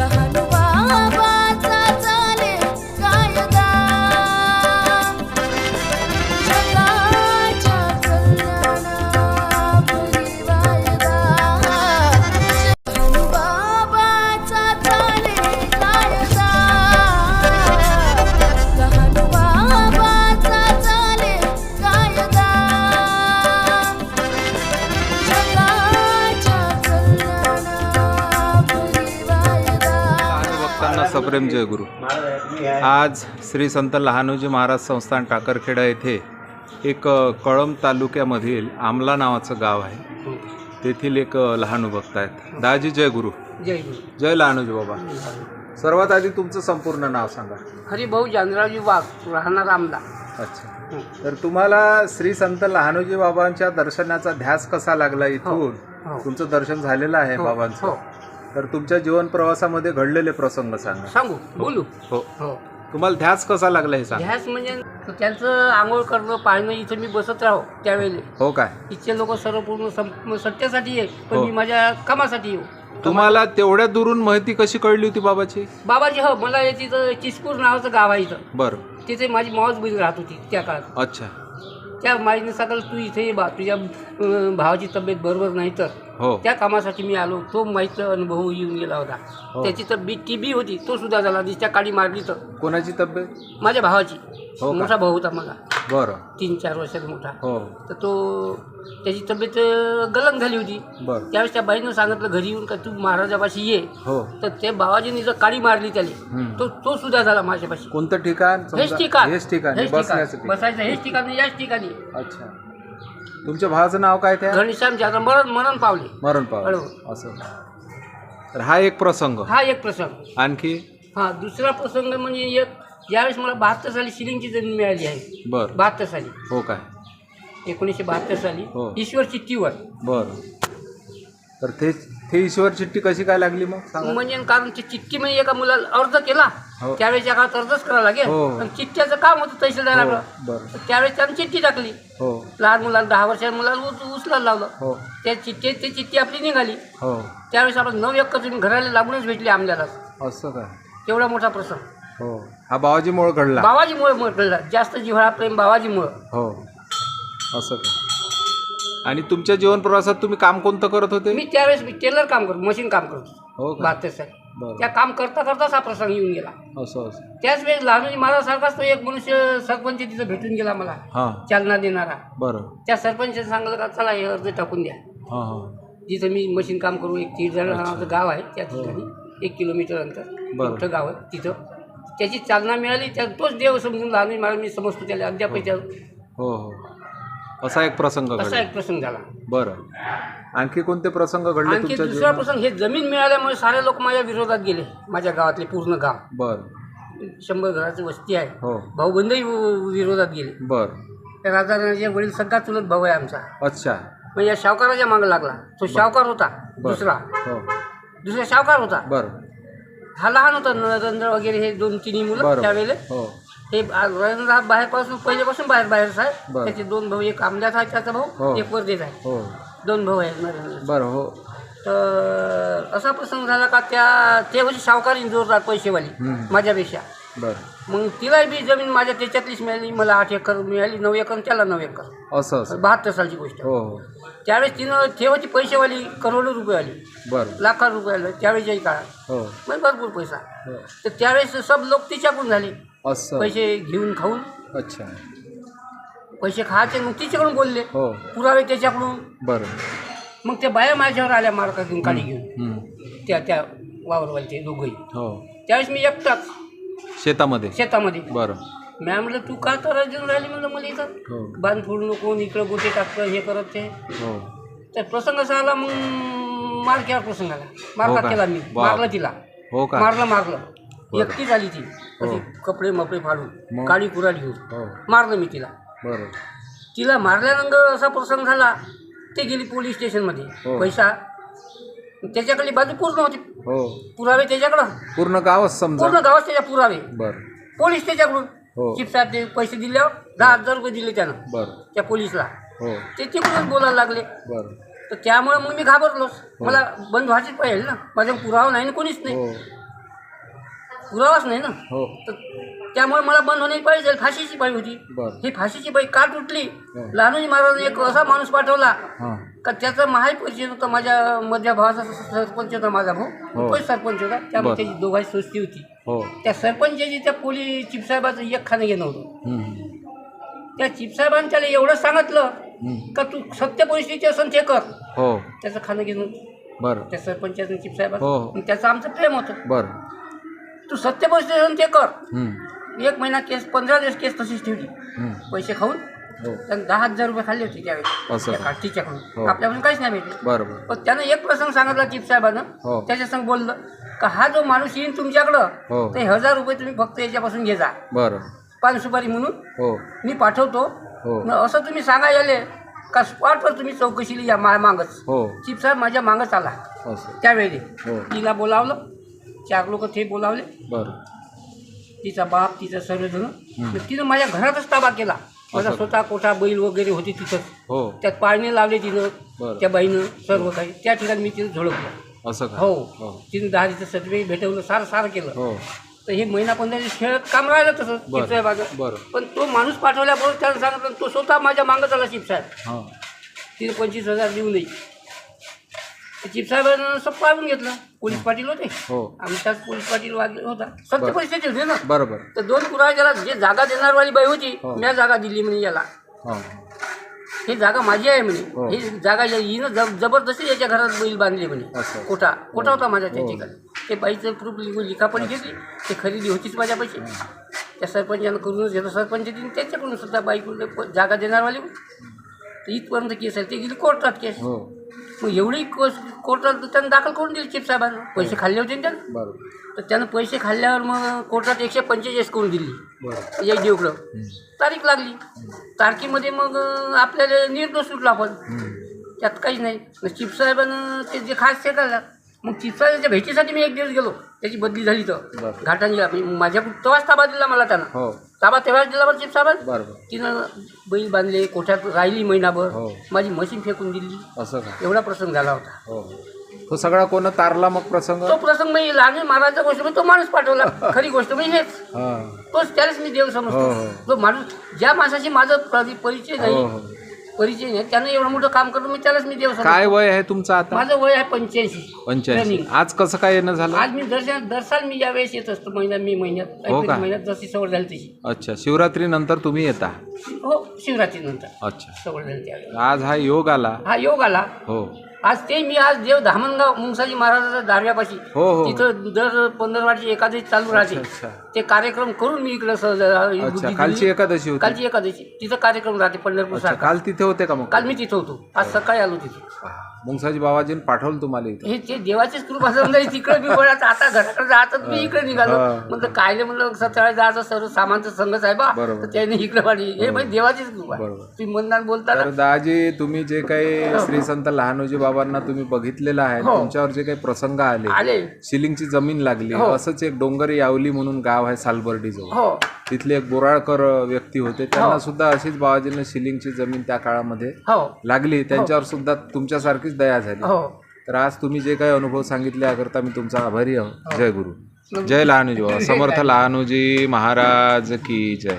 लहान जय गुरु. आज श्री संत लहानोजी महाराज संस्थान टाकरखेडा येथे एक कळंब तालुक्यामधील आमला नावाचं गाव आहे. तेथील एक लहान भक्त आहेत. दाजी जय गुरु. जय गुरु. जय लहानोजी बाबा. सर्वात आधी तुमचं संपूर्ण नाव सांगा. हरिभाऊ जानरावजी वाघ राहणार आमला अच्छा. तर तुम्हाला श्री संत लहानोजी बाबांच्या दर्शनाचा ध्यास कसा लागला इथून? हो. तुमचं दर्शन झालेलं आहे हो, बाबांचं? हो. तर तुमच्या जीवन प्रवासामध्ये घडलेले प्रसंग सांगा. सांगू? बोलू? हो. हो. तुम्हाला ध्यास कसा लागला हे सांगा. ध्यास म्हणजे त्यांचं आंघोळ करणं पाहणं इथं मी बसत राहो त्यावेळेला. हो काय इथचे लोक सर्व पूर्ण सं- सत्यासाठी आहे पण हो. मी माझ्या कामासाठी येऊ. तुम्हाला तेवढ्या दुरून माहिती कशी कळली होती बाबाची? बाबाजी हो मला हे तिथं चिसपूर नावाचं गाव आहे इथं. बर. तिथे माझी मावस बहीण राहत होती त्या काळात. अच्छा. त्या माईने सकाळ तू इथे ये बा तुझ्या भावाची तब्येत बरोबर नाही तर. हो. त्या कामासाठी मी आलो. तो माईचा अनुभव येऊन गेला होता. हो. त्याची तब्येत टी बी होती. तो सुद्धा झाला. दिसत्या काडी मारली तर. कोणाची तब्येत? माझ्या भावाची. हो का? मोठा भाऊ होता मला बर. तीन चार वर्षात मोठा. हो. तर तो त्याची तब्येत अं, गलंग झाली होती. बर. त्यावेळेस त्या बाईनं सांगितलं घरी येऊन का तू महाराजापाशी ये. हो. तर ते बाबाजीने जर काडी मारली त्याला हम्म. तो तो सुद्धा झाला माझ्यापाशी. कोणतं ठिकाण? हेच समजा- ठिकाण. हेच ठिकाण. हेच ठिकाण. बसण्यासाठी बसायचं हेच ठिकाणी याच ठिकाणी. अच्छा. तुमच्या भावाचं नाव काय त्या? घनश्याम जाधव. मरण मरण पावले. मरण पाव बरोबर. असं. तर हा एक प्रसंग. हा एक प्रसंग. आणखी? हा दुसरा प्रसंग म्हणजे एक यावेळेस मला बहात्तर साली शिलिंगची जमीन मिळाली आहे. बर. बहात्तर साली. हो काय? एकोणीसशे बहात्तर साली. हो. ईश्वर चिठ्ठीवर बर. तर ते ते ईश्वर चिठ्ठी कशी काय लागली मग? सांगा. म्हणजे कारण ती चिठ्ठी म्हणजे एका मुलाला अर्ज केला. हो. त्यावेळेस काळात अर्जच करावा लागेल. हो. पण चिठ्ठ्याचं काम होतं हो बर. तर त्यावेळेस त्यानं चिठ्ठी टाकली. हो. लहान मुलाला दहा वर्षाच्या मुलाला उच उचलायला लावलं. हो. त्या चिठ्ठी ती चिठ्ठी आपली निघाली. हो. त्यावेळेस आपण नऊ जमीन घराला लागूनच भेटली आमल्याला असं काय तेवढा मोठा प्रसंग. हो. हा बाबाजीमुळे घडला. बाबाजीमुळे म्हटलं जास्त जिव्हाळा प्रेम बाबाजीमुळं हो. असं काय आणि तुमच्या जीवन प्रवासात तुम्ही काम कोणतं करत होते? मी त्यावेळेस मी टेलर काम करतो मशीन काम करतो हो का? बरं. त्या काम करता करताच हा प्रसंग येऊन गेला. असं असं. त्याच वेळेस लहानजी महाराजसारखाच तो एक मनुष्य सरपंच तिथं भेटून गेला मला. हां. चालना देणारा. बरं. त्या सरपंचाने सांगितलं का चला हे अर्ज टाकून द्या. हां हां. जिथं मी मशीन काम करू एक तीर्थजण नावाचं गाव आहे त्या ठिकाणी एक किलोमीटर अंतर बरं. मोठं गाव आहे तिथं. त्याची चालना मिळाली त्या तोच देव समजून लहान महाराज मी समजतो त्याला अद्याप त्या हो हो. असा एक प्रसंग असा घडला. एक प्रसंग झाला. बरं. आणखी कोणते प्रसंग घडले आणखी तुमच्या दुसरा जीवनात? प्रसंग हे जमीन मिळाल्यामुळे सारे लोक माझ्या विरोधात गेले माझ्या गावातले पूर्ण गाव. बरं. शंभर घराची वस्ती आहे. हो. भाऊबंदही वि- विरोधात गेले. बरं. त्या राजाराजे वडील सगळा चुलत भाऊ आहे आमचा. अच्छा. मग या शावकाराच्या मागं लागला. तो शावकार होता बरं. दुसरा. हो. दुसरा शावकार होता. बरं. हा लहान होता नरेंद्र वगैरे हे दोन तिन्ही मुलं बरं. त्यावेळेला. हो. हे हा बाहेरपासून पहिल्यापासून बाहेर बाहेरच आहे बरं. त्याचे दोन भाऊ एक आमल्याचा आहे त्याचा हो. भाऊ एक वर्धेचा आहे. हो. दोन भाऊ आहेत नरेंद्र बरं हो. तर असा प्रसंग झाला का त्या ते होती सावकारी जोरदार पैसेवाली हम्म. माझ्यापेक्षा. बरं. मग तिला बी जमीन माझ्या त्याच्यातलीच मिळाली मला आठ एकर मिळाली नऊ एकर आणि त्याला नऊ एकर. असं असं. बहात्तर सालची गोष्ट. हो हो. त्यावेळेस तिनं ते होती पैसेवाली करोडो रुपये आली. बरं. लाखा रुपये आले. त्यावेळेच्याही काळात. हो. मग भरपूर पैसा. हो. तर त्यावेळेस सब लोक तिच्याकडून झाले. असं. पैसे घेऊन खाऊन. अच्छा. पैसे खायचे मग तिच्याकडून बोलले. हो. पुरावे त्याच्याकडून. बरं. मग त्या बाया माझ्यावर आल्या मार्का घेऊन काढी घेऊन. त्या त्या वावरवालचे दोघंही. हो. त्यावेळेस मी एकटाच शेतामध्ये. शेतामध्ये. बरं. मी म्हणलं तू का तर देऊन राहिली? म्हणलं मला इथं हो. बांध फोडू नको इकडं गोटे टाकतं हे करत ते. हो. तर प्रसंग असा आला मग मारक्यावर प्रसंग आला. हो मारका का? केला मी. बाप. मारलं तिला. हो का? मारलं मारलं. बरं. एकटीच आली ती. हो. अशी कपडे मपडे फाडून मग? काळी कुराड घेऊन हो. मारलं मी तिला. बरं. तिला मारल्यानंतर असा प्रसंग झाला ते गेली पोलीस स्टेशनमध्ये. हो. पैसा. त्याच्याकडली बाजू पूर्ण होती. हो. पुरावे त्याच्याकडं. पूर्ण गावच समजा. पूर्ण गावात त्याच्या पुरावे. बरं. पोलीस त्याच्याकडून. चिप साहेब ते पैसे दिल्यावर दहा हजार रुपये दिले त्यानं. बरं. त्या पोलीसला. हो. ते तिकडूनच बोलायला लागले. बरं. तर त्यामुळे मग मी घाबरलोच. मला बंद व्हायचीच पाहिजे ना. माझा पुरावा नाही ना कोणीच हो. नाही पुरावाच नाही ना? हो. तर त्यामुळे मला बंद होण्याची पाहिजे फाशीची बाई होती. बरं. ही फाशीची बाई का तुटली? हो. लहानोजी महाराजांनी एक असा माणूस पाठवला हां. का त्याचा माही परिचय होता माझ्या मधल्या भावाचा स- सरपंच होता माझा हो. भाऊ तोच सरपंच होता. त्यामुळे बरं. त्याची दोघांची सोस्ती होती. हो. त्या सरपंचाची त्या पोली चिपसाहेबाचं एक खाणं घेणं होतं. हम्म. त्या चिपसाहेबांनी त्याला एवढं सांगितलं हम्म. का तू सत्य परिस्थिती असेल ते कर. हो. त्याचं खाणं घेणं बरं. त्या सरपंचाचं चिपसाहेबाचं हो. आणि त्याचं आमचं प्रेम होतं. बरं. तू सत्य परिस्थिती असेल ते कर. एक महिना केस पंधरा दिवस केस तशीच ठेवली. पैसे खाऊन हो. त्यानं दहा हजार रुपये खाल्ले होते त्यावेळेस तिच्याकडून हो. आपल्याकडून काहीच नाही भेटले. बरं बरं पण त्यानं एक प्रसंग सांगितला चिप साहेबानं. हो. त्याच्या संग बोललं का हा जो माणूस येईन तुमच्याकडं. ते हजार रुपये तुम्ही फक्त याच्यापासून घे जा. बरं. पान सुपारी म्हणून मी पाठवतो. असं तुम्ही सांगा याले का स्पॉटवर तुम्ही चौकशीला या मा मागच. चिप साहेब माझ्या मागच आला. त्यावेळी. तिला बोलावलं. चार लोक ते बोलावले. बरं. तिचा बाप तिचा सर्वजण. मग तिनं माझ्या घरातच ताबा केला. माझा असं. स्वतः कोठा बैल वगैरे होती तिथं. हो. त्यात पाळणे लावले तिनं. बरं. त्या बाईनं सर्व काही. त्या ठिकाणी मी तिनं झोडपलं असं का? हो. हो. तिने दहा दिवसाचं सर्टिफिकेट भेटवलं सारं सारं केलं. हो. तर हे महिना पंधरा दिवस खेळत काम राहिलं तसं बरं. चिपसाहेबाचं बरं. पण तो माणूस पाठवल्याबरोबर त्यानं सांगितलं तो स्वतः माझ्या मागत आला चिपसाहेब हां. तिने पंचवीस हजार देऊ नये. चिपसाहेबानं सब पाळून घेतलं. पोलीस पाटील होते. हो. आमचाच पोलीस पाटील वाग होता. सत्य. परिस्थिती होती ना? बरं बरं तर दोन पुरा ज्याला जे जागा देणारवाली बाई होती हो. मी जागा दिली म्हणे याला. हां. ही जागा माझी आहे हो. म्हणे. ही. जागा या- हिनं जब जबरदस्ती याच्या घरात बैल बांधली म्हणे. असं. कोठा? कोठा होता माझ्या त्या हो. ठिकाणी ते बाईचं प्रूफ लिखापणी घेतली. ते खरेदी होतीच माझ्या पैसे. त्या सरपंचानं करूनच घेतलं. सरपंच तिने त्याच्याकडून सुद्धा बाईकडे प- जागा देणारवाली तर इथपर्यंत केस आहे. ते गेली कोर्टात केस. हो. मग एवढी कोस कोर्टात त्यानं दाखल करून दिली चिप साहेबांना. पैसे खाल्ले होते ना त्यानं? तर त्यानं पैसे खाल्ल्यावर मग कोर्टात एकशे पंचेचाळीस करून दिली. बरं या देवकडं. हम्म. तारीख लागली. तारखेमध्ये मग अं, आपल्याला निर्दोष सुटला आपण. त्यात काहीच नाही. मग चिपसाहेबानं ते जे खास ते काढला मग चिपसाहेबाच्या भेटीसाठी मी एक दिवस गेलो. त्याची बदली झाली तर. बरं. घाटांची माझ्या तेव्हाच ताबा दिला मला त्यानं. हो. ताबा तेव्हाच दिला बरं चिपसाहेबानं बरं बरं तिनं बैल बांधले कोठ्यात राहिली महिनाभर हो. माझी मशीन फेकून दिली. असं का? एवढा प्रसंग झाला होता. हो. तो सगळा कोण तारला मग प्रसंग? तो प्रसंग मी लहान महाराजचा गोष्ट म्हणजे तो माणूस पाठवला. खरी गोष्ट म्हणजे हेच. हां. तोच त्यालाच मी देव हो, समजतो. हो. जो माणूस ज्या माणसाशी माझं परि- परिचय हो नाही परिचय नाही. त्यानं एवढं मोठं काम करून मी त्यालाच मी देव काय वय आहे तुमचं आता? माझं वय आहे पंच्याऐंशी. पंच्याऐंशी. आज कसं काय येणं झालं? आज मी दर्शन दरसाल मी यावेळेस येत असतो महिन्यात मी महिन्यात हो का? एप्रिल महिन्यात जशी सवड झाली तशी. अच्छा. शिवरात्री नंतर तुम्ही येता? हो शिवरात्रीनंतर. अच्छा. सवड झाली त्यावेळेस. आज हा योग आला? हा योग आला. हो. आज ते मी आज देव धामणगाव मुंगसाजी महाराजाच्या दारव्यापाशी. हो, हो. तिथं दर पंधरवाडची एकादशी चालू राहते. अच्छा. ते कार्यक्रम करून मी इकडं सहज, अच्छा कालची. एकादशी होती कालची एकादशी तिथं कार्यक्रम राहते पंढरपूर अच्छा सारखा काल तिथे होते का मग काल मी तिथं होतो आज सकाळी आलो तिथे मुंगसाजी बाबाजीने पाठवलं तुम्हाला इथं हे ते देवाचीच कृपा समजा तिकडे मी बोलायचं आता घराकडे जातात मी इकडे निघालो हा. म्हणलं कायले म्हणलं सकाळी जायचं सर्व सामानचं संघच आहे बा बरोबर. तर त्याने इकडे वाढली हे म्हणजे देवाचीच कृपा. बरोबर. तुम्ही मनदान बोलता ना तर दाजी तुम्ही जे काही श्री संत लहानोजी बाबांना तुम्ही बघितलेलं आहे हो. तुमच्यावर जे काही प्रसंग आले आले शिलिंगची जमीन लागली हो. असंच एक डोंगरी यावली म्हणून गाव आहे सालबर्डी जवळ. हो. तिथले एक बोराळकर व्यक्ती होते. त्यांना हो. सुद्धा अशीच बाबाजीनं शिलिंगची जमीन त्या काळामध्ये हो. लागली. त्यांच्यावर सुद्धा तुमच्यासारखीच दया झाली. हो. तर आज तुम्ही जे काही अनुभव सांगितले याकरता मी तुमचा आभारी आहो. जय गुरु. जय लहानोजी बाबा. समर्थ लहानोजी महाराज की जय.